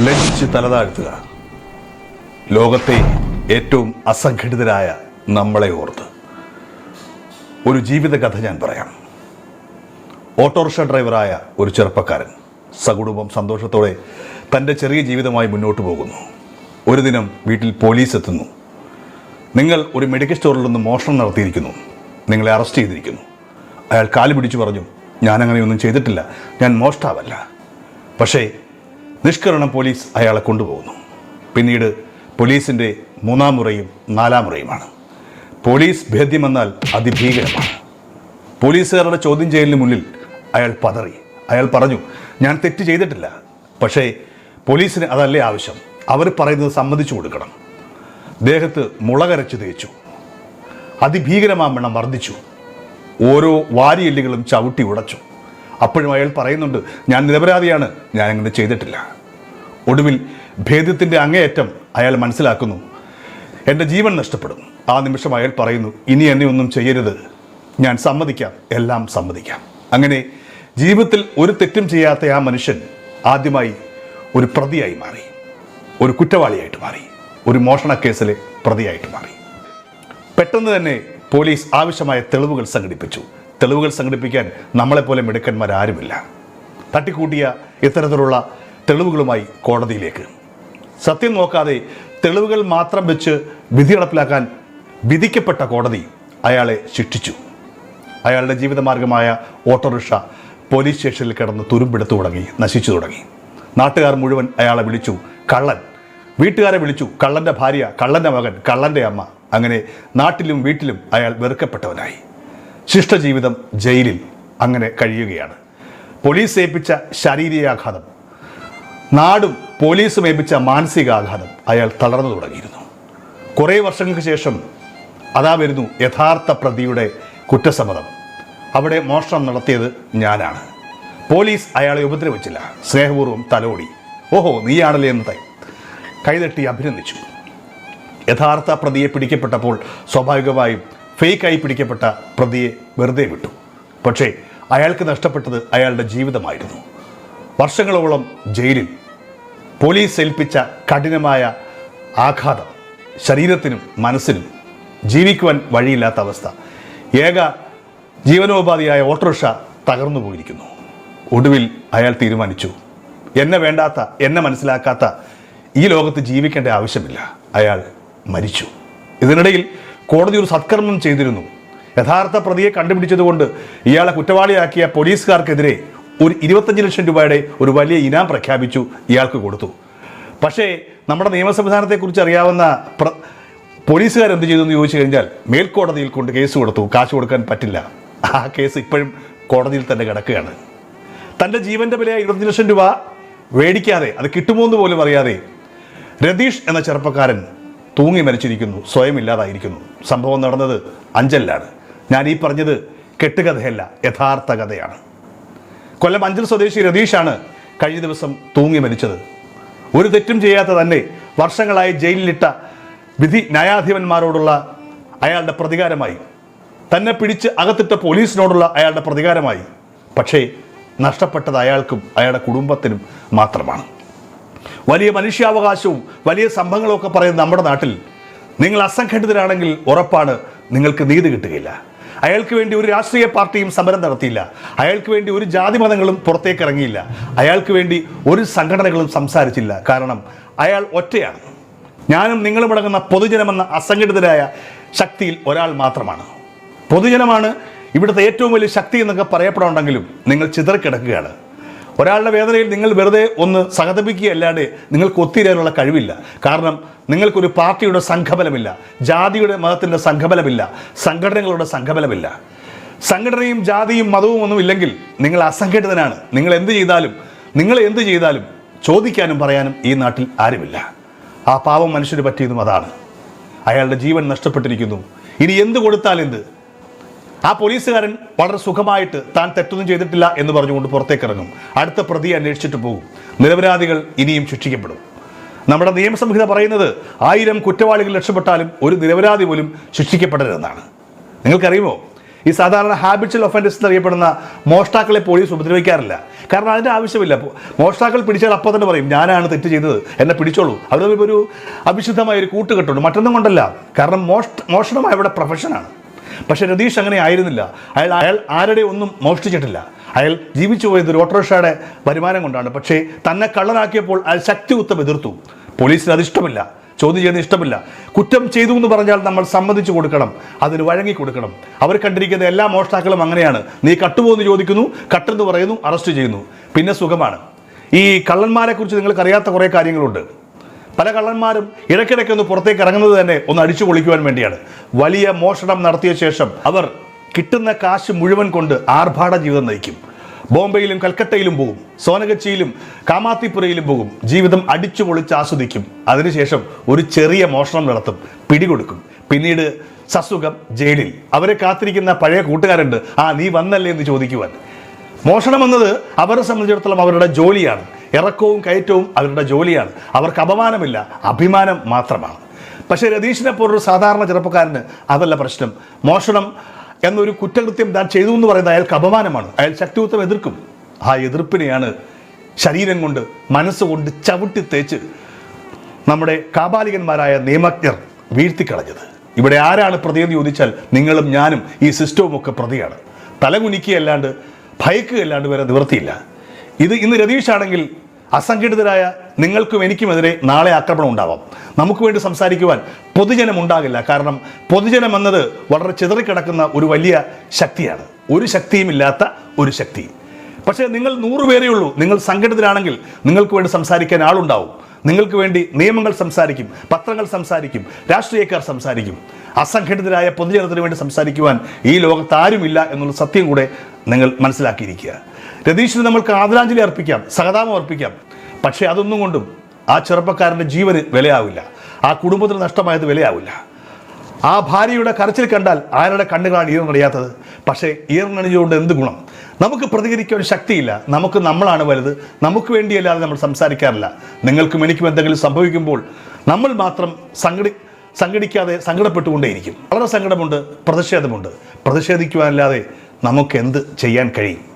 ലജ്ജിച്ച് തലതാഴ്ത്തുക. ലോകത്തെ ഏറ്റവും അസംഘടിതരായ നമ്മളെ ഓർത്ത്. ഒരു ജീവിതകഥ ഞാൻ പറയാം. ഓട്ടോറിക്ഷ ഡ്രൈവറായ ഒരു ചെറുപ്പക്കാരൻ സകുടുംബം സന്തോഷത്തോടെ തന്റെ ചെറിയ ജീവിതമായി മുന്നോട്ട് പോകുന്നു. ഒരു ദിനം വീട്ടിൽ പോലീസ് എത്തുന്നു. നിങ്ങൾ ഒരു മെഡിക്കൽ സ്റ്റോറിൽ നിന്ന് മോഷണം നടത്തിയിരിക്കുന്നു. നിങ്ങളെ അറസ്റ്റ് ചെയ്തിരിക്കുന്നു. അയാൾ കാൽ പിടിച്ചു പറഞ്ഞു ഞാനങ്ങനെയൊന്നും ചെയ്തിട്ടില്ല. ഞാൻ മോഷ്ടാവല്ല. പക്ഷേ നിഷ്കരണം പോലീസ് അയാളെ കൊണ്ടുപോകുന്നു. പിന്നീട് പോലീസിന്റെ മൂന്നാം മുറയും നാലാം മുറയുമാണ്. പോലീസ് ഭേദ്യം ഭേദ്യമെന്നാൽ അതിഭീകരമാണ്. പോലീസുകാരുടെ ചോദ്യം ചെയ്യലിന് മുന്നിൽ അയാൾ പതറി. അയാൾ പറഞ്ഞു ഞാൻ തെറ്റ് ചെയ്തിട്ടില്ല. പക്ഷേ പോലീസിന് അതല്ലേ ആവശ്യം? അവർ പറയുന്നത് സമ്മതിച്ചു കൊടുക്കണം. ദേഹത്ത് മുളകരച്ച് തേച്ചു. അതിഭീകരമാമെണ്ണം വർദ്ധിച്ചു ഓരോ വാരിയെല്ലുകളും ചവിട്ടി ഉടച്ചു. അപ്പോഴും അയാൾ പറയുന്നുണ്ട് ഞാൻ നിരപരാധിയാണ് ഞാൻ അങ്ങനെ ചെയ്തിട്ടില്ല. ഒടുവിൽ ഭേദത്തിന്റെ അങ്ങേയറ്റം അയാൾ മനസ്സിലാക്കുന്നു എന്റെ ജീവൻ നഷ്ടപ്പെടും. ആ നിമിഷം അയാൾ പറയുന്നു ഇനി എന്നെ ഒന്നും ചെയ്യരുത്. ഞാൻ സമ്മതിക്കാം എല്ലാം സമ്മതിക്കാം. അങ്ങനെ ജീവിതത്തിൽ ഒരു തെറ്റും ചെയ്യാത്ത ആ മനുഷ്യൻ ആദ്യമായി ഒരു പ്രതിയായി മാറി ഒരു കുറ്റവാളിയായിട്ട് മാറി ഒരു മോഷണ കേസിലെ പ്രതിയായിട്ട് മാറി. പെട്ടെന്ന് തന്നെ പോലീസ് ആവശ്യമായ തെളിവുകൾ സംഘടിപ്പിച്ചു. തെളിവുകൾ സംഘടിപ്പിക്കാൻ നമ്മളെപ്പോലെ മിടുക്കന്മാരാരുമില്ല തട്ടിക്കൂട്ടിയ ഇത്തരത്തിലുള്ള തെളിവുകളുമായി കോടതിയിലേക്ക്. സത്യം നോക്കാതെ തെളിവുകൾ മാത്രം വെച്ച് വിധി നടപ്പിലാക്കാൻ വിധിക്കപ്പെട്ട കോടതി അയാളെ ശിക്ഷിച്ചു. അയാളുടെ ജീവിതമാർഗമായ ഓട്ടോറിക്ഷ പോലീസ് സ്റ്റേഷനിൽ കിടന്ന് തുരുമ്പെടുത്തു തുടങ്ങി നശിച്ചു തുടങ്ങി. നാട്ടുകാർ മുഴുവൻ അയാളെ വിളിച്ചു കള്ളൻ. വീട്ടുകാരെ വിളിച്ചു കള്ളന്റെ ഭാര്യ കള്ളന്റെ മകൻ കള്ളന്റെ അമ്മ. അങ്ങനെ നാട്ടിലും വീട്ടിലും അയാൾ വെറുക്കപ്പെട്ടവനായി. ശിഷ്ടജീവിതം ജയിലിൽ അങ്ങനെ കഴിയുകയാണ്. പോലീസ് ഏൽപ്പിച്ച ശാരീരികാഘാതം നാടും പോലീസും ഏൽപ്പിച്ച മാനസികാഘാതം അയാൾ തളർന്നു തുടങ്ങിയിരുന്നു. കുറേ വർഷങ്ങൾക്ക് ശേഷം അതാ വരുന്നു യഥാർത്ഥ പ്രതിയുടെ കുറ്റസമ്മതം. അവിടെ മോഷണം നടത്തിയത് ഞാനാണ്. പോലീസ് അയാളെ ഉപദ്രവിച്ചില്ല. സ്നേഹപൂർവം തലോടി. ഓഹോ നീയാണല്ലേ എന്ന് കൈതട്ടി അഭിനന്ദിച്ചു. യഥാർത്ഥ പ്രതിയെ പിടിക്കപ്പെട്ടപ്പോൾ സ്വാഭാവികമായും ഫേക്കായി പിടിക്കപ്പെട്ട പ്രതിയെ വെറുതെ വിട്ടു. പക്ഷേ അയാൾക്ക് നഷ്ടപ്പെട്ടത് അയാളുടെ ജീവിതമായിരുന്നു. വർഷങ്ങളോളം ജയിലിൽ പോലീസ് ഏൽപ്പിച്ച കഠിനമായ ആഘാതം ശരീരത്തിനും മനസ്സിനും ജീവിക്കുവാൻ വഴിയില്ലാത്ത അവസ്ഥ. ഏക ജീവനോപാധിയായ ഓട്ടോറിക്ഷ തകർന്നു പോയിരിക്കുന്നു. ഒടുവിൽ അയാൾ തീരുമാനിച്ചു എന്നെ വേണ്ടാത്ത എന്നെ മനസ്സിലാക്കാത്ത ഈ ലോകത്ത് ജീവിക്കേണ്ട ആവശ്യമില്ല. അയാൾ മരിച്ചു. ഇതിനിടയിൽ കോടതി ഒരു സത്കർമ്മം ചെയ്തിരുന്നു. യഥാർത്ഥ പ്രതിയെ കണ്ടുപിടിച്ചതുകൊണ്ട് ഇയാളെ കുറ്റവാളിയാക്കിയ പോലീസുകാർക്കെതിരെ ഒരു ഇരുപത്തഞ്ച് ലക്ഷം രൂപയുടെ ഒരു വലിയ ഇനാം പ്രഖ്യാപിച്ചു ഇയാൾക്ക് കൊടുത്തു. പക്ഷേ നമ്മുടെ നിയമ സംവിധാനത്തെക്കുറിച്ച് അറിയാവുന്ന പ്ര പോലീസുകാർ എന്ത് ചെയ്തു എന്ന് ചോദിച്ചു കഴിഞ്ഞാൽ മേൽക്കോടതിയിൽ കൊണ്ട് കേസ് കൊടുത്തു. കാശ് കൊടുക്കാൻ പറ്റില്ല. ആ കേസ് ഇപ്പോഴും കോടതിയിൽ തന്നെ കിടക്കുകയാണ്. തന്റെ ജീവന്റെ വില ഇരുപത്തഞ്ച് ലക്ഷം രൂപ മേടിക്കാതെ അത് കിട്ടുമോ എന്ന് പോലും അറിയാതെ രതീഷ് എന്ന ചെറുപ്പക്കാരൻ തൂങ്ങി മരിച്ചിരിക്കുന്നു സ്വയം ഇല്ലാതായിരിക്കുന്നു. സംഭവം നടന്നത് അഞ്ചലിലാണ്. ഞാൻ ഈ പറഞ്ഞത് കെട്ടുകഥയല്ല യഥാർത്ഥ കഥയാണ്. കൊല്ലം അഞ്ചൽ സ്വദേശി രതീഷാണ് കഴിഞ്ഞ ദിവസം തൂങ്ങി മരിച്ചത്. ഒരു തെറ്റും ചെയ്യാത്ത തന്നെ വർഷങ്ങളായി ജയിലിലിട്ട വിധി ന്യായാധിപന്മാരോടുള്ള അയാളുടെ പ്രതികാരമായി. തന്നെ പിടിച്ച് അകത്തിട്ട പോലീസിനോടുള്ള അയാളുടെ പ്രതികാരമായി. പക്ഷേ നഷ്ടപ്പെട്ടത് അയാൾക്കും അയാളുടെ കുടുംബത്തിനും മാത്രമാണ്. വലിയ മനുഷ്യാവകാശവും വലിയ സംഭവങ്ങളൊക്കെ പറയുന്ന നമ്മുടെ നാട്ടിൽ നിങ്ങൾ അസംഘടിതരാണെങ്കിൽ ഉറപ്പാണ് നിങ്ങൾക്ക് നീതി കിട്ടുകയില്ല. അയാൾക്ക് വേണ്ടി ഒരു രാഷ്ട്രീയ പാർട്ടിയും സമരം നടത്തിയില്ല. അയാൾക്ക് വേണ്ടി ഒരു ജാതി മതങ്ങളും പുറത്തേക്ക് ഇറങ്ങിയില്ല. അയാൾക്ക് വേണ്ടി ഒരു സംഘടനകളും സംസാരിച്ചില്ല. കാരണം അയാൾ ഒറ്റയാണ്. ഞാനും നിങ്ങളും അടങ്ങുന്ന പൊതുജനമെന്ന അസംഘടിതരായ ശക്തിയിൽ ഒരാൾ മാത്രമാണ്. പൊതുജനമാണ് ഇവിടുത്തെ ഏറ്റവും വലിയ ശക്തി എന്നൊക്കെ പറയപ്പെടാണ്ടെങ്കിലും നിങ്ങൾ ചിതറിക്കിടക്കുകയാണ്. ഒരാളുടെ വേദനയിൽ നിങ്ങൾ വെറുതെ ഒന്ന് സഹതപിക്കുക അല്ലാതെ നിങ്ങൾക്ക് ഒത്തിരിയാനുള്ള കഴിവില്ല. കാരണം നിങ്ങൾക്കൊരു പാർട്ടിയുടെ സംഘബലമില്ല ജാതിയുടെ മതത്തിന്റെ സംഘബലമില്ല സംഘടനകളുടെ സംഘബലമില്ല. സംഘടനയും ജാതിയും മതവും ഒന്നും ഇല്ലെങ്കിൽ നിങ്ങൾ അസംഘടിതനാണ്. നിങ്ങൾ എന്ത് ചെയ്താലും നിങ്ങൾ എന്ത് ചെയ്താലും ചോദിക്കാനും പറയാനും ഈ നാട്ടിൽ ആരുമില്ല. ആ പാവം മനുഷ്യന് പറ്റിയതും അതാണ്. അയാളുടെ ജീവൻ നഷ്ടപ്പെട്ടിരിക്കുന്നു. ഇനി എന്ത് കൊടുത്താൽ എന്ത്? ആ പോലീസുകാരൻ വളരെ സുഖമായിട്ട് താൻ തെറ്റൊന്നും ചെയ്തിട്ടില്ല എന്ന് പറഞ്ഞുകൊണ്ട് പുറത്തേക്ക് ഇറങ്ങും അടുത്ത പ്രതിയെ അന്വേഷിച്ചിട്ട് പോകും. നിരപരാധികൾ ഇനിയും ശിക്ഷിക്കപ്പെടും. നമ്മുടെ നിയമസംഹിത പറയുന്നത് ആയിരം കുറ്റവാളികൾ രക്ഷപ്പെട്ടാലും ഒരു നിരപരാധി പോലും ശിക്ഷിക്കപ്പെടരുതെന്നാണ്. നിങ്ങൾക്കറിയുമോ? ഈ സാധാരണ ഹാബിച്വൽ ഒഫൻഡേഴ്സ് എന്നറിയപ്പെടുന്ന മോഷ്ടാക്കളെ പോലീസ് ഉപദ്രവിക്കാറില്ല. കാരണം അതിന്റെ ആവശ്യമില്ല. മോഷ്ടാക്കൾ പിടിച്ചാൽ അപ്പം തന്നെ പറയും ഞാനാണ് തെറ്റ് ചെയ്തത്. എന്നെ പിടിച്ചോളൂ. അവർ ഒരു അവിശുദ്ധമായ ഒരു കൂട്ടുകെട്ടുണ്ട്. മറ്റൊന്നും കൊണ്ടല്ല. കാരണം മോഷ്ട മോഷണം അവരുടെ പ്രൊഫഷനാണ് പക്ഷേ രതീഷ് അങ്ങനെ ആയിരുന്നില്ല. അയാൾ അയാൾ ആരുടെ ഒന്നും മോഷ്ടിച്ചിട്ടില്ല. അയാൾ ജീവിച്ചു പോയത് ഒരു ഓട്ടോറിക്ഷയുടെ വരുമാനം കൊണ്ടാണ്. പക്ഷേ തന്നെ കള്ളനാക്കിയപ്പോൾ അയാൾ ശക്തിയുക്തം എതിർത്തു. പോലീസിന് അതിഷ്ടമില്ല ചോദ്യം ചെയ്യുന്നത് ഇഷ്ടമില്ല. കുറ്റം ചെയ്തു എന്ന് പറഞ്ഞാൽ നമ്മൾ സമ്മതിച്ചു കൊടുക്കണം. അതിന് വഴങ്ങി കൊടുക്കണം. അവർ കണ്ടിരിക്കുന്ന എല്ലാ മോഷ്ടാക്കളും അങ്ങനെയാണ്. നീ കട്ടുപോകുന്നു ചോദിക്കുന്നു കട്ടെന്ന് പറയുന്നു അറസ്റ്റ് ചെയ്യുന്നു. പിന്നെ സുഖമാണ്. ഈ കള്ളന്മാരെക്കുറിച്ച് നിങ്ങൾക്ക് അറിയാത്ത കുറേ കാര്യങ്ങളുണ്ട്. പല കള്ളന്മാരും ഇടയ്ക്കിടയ്ക്ക് ഒന്ന് പുറത്തേക്ക് ഇറങ്ങുന്നത് തന്നെ ഒന്ന് അടിച്ചു പൊളിക്കുവാൻ വേണ്ടിയാണ്. വലിയ മോഷണം നടത്തിയ ശേഷം അവർ കിട്ടുന്ന കാശ് മുഴുവൻ കൊണ്ട് ആർഭാട ജീവിതം നയിക്കും. ബോംബെയിലും കൽക്കട്ടയിലും പോകും. സോനഗച്ചിയിലും കാമാത്തിപ്പുരയിലും പോകും. ജീവിതം അടിച്ചു പൊളിച്ച് ആസ്വദിക്കും. അതിനുശേഷം ഒരു ചെറിയ മോഷണം നടത്തും. പിടികൊടുക്കും. പിന്നീട് സസുഖം ജയിലിൽ. അവരെ കാത്തിരിക്കുന്ന പഴയ കൂട്ടുകാരുണ്ട്. ആ നീ വന്നല്ലേ? എന്ന് ചോദിക്കുവാൻ. മോഷണം എന്നത് അവരെ സംബന്ധിച്ചിടത്തോളം അവരുടെ ജോലിയാണ്. ഇറക്കവും കയറ്റവും അവരുടെ ജോലിയാണ്. അവർക്ക് അപമാനമില്ല അഭിമാനം മാത്രമാണ്. പക്ഷേ രതീഷിനെ പോലൊരു സാധാരണ ചെറുപ്പക്കാരന് അതല്ല പ്രശ്നം. മോഷണം എന്നൊരു കുറ്റകൃത്യം താൻ ചെയ്തു എന്ന് പറയുന്നത് അയാൾക്ക് അപമാനമാണ്. അയാൾ ശക്തിയുക്തം എതിർക്കും. ആ എതിർപ്പിനെയാണ് ശരീരം കൊണ്ട് മനസ്സുകൊണ്ട് ചവിട്ടി തേച്ച് നമ്മുടെ കാബാലികന്മാരായ നിയമജ്ഞർ വീഴ്ത്തിക്കളഞ്ഞത്. ഇവിടെ ആരാണ് പ്രതിയെന്ന് ചോദിച്ചാൽ നിങ്ങളും ഞാനും ഈ സിസ്റ്റവും ഒക്കെ പ്രതിയാണ്. തലകുനിക്കുകയല്ലാണ്ട് ഭയക്കുകയല്ലാണ്ട് വരെ നിവൃത്തിയില്ല ഇത് ഇന്ന് രതീഷാണെങ്കിൽ അസംഘടിതരായ നിങ്ങൾക്കും എനിക്കുമെതിരെ നാളെ ആക്രമണം ഉണ്ടാവാം. നമുക്ക് വേണ്ടി സംസാരിക്കുവാൻ പൊതുജനം ഉണ്ടാകില്ല. കാരണം പൊതുജനം എന്നത് വളരെ ചിതറിക്കിടക്കുന്ന ഒരു വലിയ ശക്തിയാണ്. ഒരു ശക്തിയുമില്ലാത്ത ഒരു ശക്തി. പക്ഷേ നിങ്ങൾ നൂറ് പേരേ ഉള്ളൂ. നിങ്ങൾ സംഘടിതരാണെങ്കിൽ നിങ്ങൾക്ക് വേണ്ടി സംസാരിക്കാൻ ആളുണ്ടാവും. നിങ്ങൾക്ക് വേണ്ടി നിയമങ്ങൾ സംസാരിക്കും പത്രങ്ങൾ സംസാരിക്കും രാഷ്ട്രീയക്കാർ സംസാരിക്കും. അസംഘടിതരായ പൊതുജനത്തിന് വേണ്ടി സംസാരിക്കുവാൻ ഈ ലോകത്ത് ആരുമില്ല എന്നുള്ള സത്യം കൂടെ നിങ്ങൾ മനസ്സിലാക്കിയിരിക്കുക. രതീഷിന് നമ്മൾക്ക് ആദരാഞ്ജലി അർപ്പിക്കാം സഹതാപം അർപ്പിക്കാം. പക്ഷേ അതൊന്നും കൊണ്ടും ആ ചെറുപ്പക്കാരന്റെ ജീവന് വിലയാവില്ല. ആ കുടുംബത്തിന് നഷ്ടമായത് വിലയാവില്ല. ആ ഭാര്യയുടെ കരച്ചിൽ കണ്ടാൽ ആരുടെ കണ്ണുകളാണ് ഈർന്നടിയാത്തത് പക്ഷേ ഈർന്നണിഞ്ഞുകൊണ്ട് എന്ത് ഗുണം? നമുക്ക് പ്രതികരിക്കാൻ ശക്തിയില്ല. നമുക്ക് നമ്മളാണ് വലുത്. നമുക്ക് വേണ്ടിയല്ലാതെ നമ്മൾ സംസാരിക്കാറില്ല. നിങ്ങൾക്കും എനിക്കും എന്തെങ്കിലും സംഭവിക്കുമ്പോൾ നമ്മൾ മാത്രം സംഘടി സംഘടിക്കാതെ സങ്കടപ്പെട്ടുകൊണ്ടേയിരിക്കും. വളരെ സങ്കടമുണ്ട് പ്രതിഷേധമുണ്ട്. പ്രതിഷേധിക്കുവാനല്ലാതെ നമുക്ക് എന്ത് ചെയ്യാൻ കഴിയും?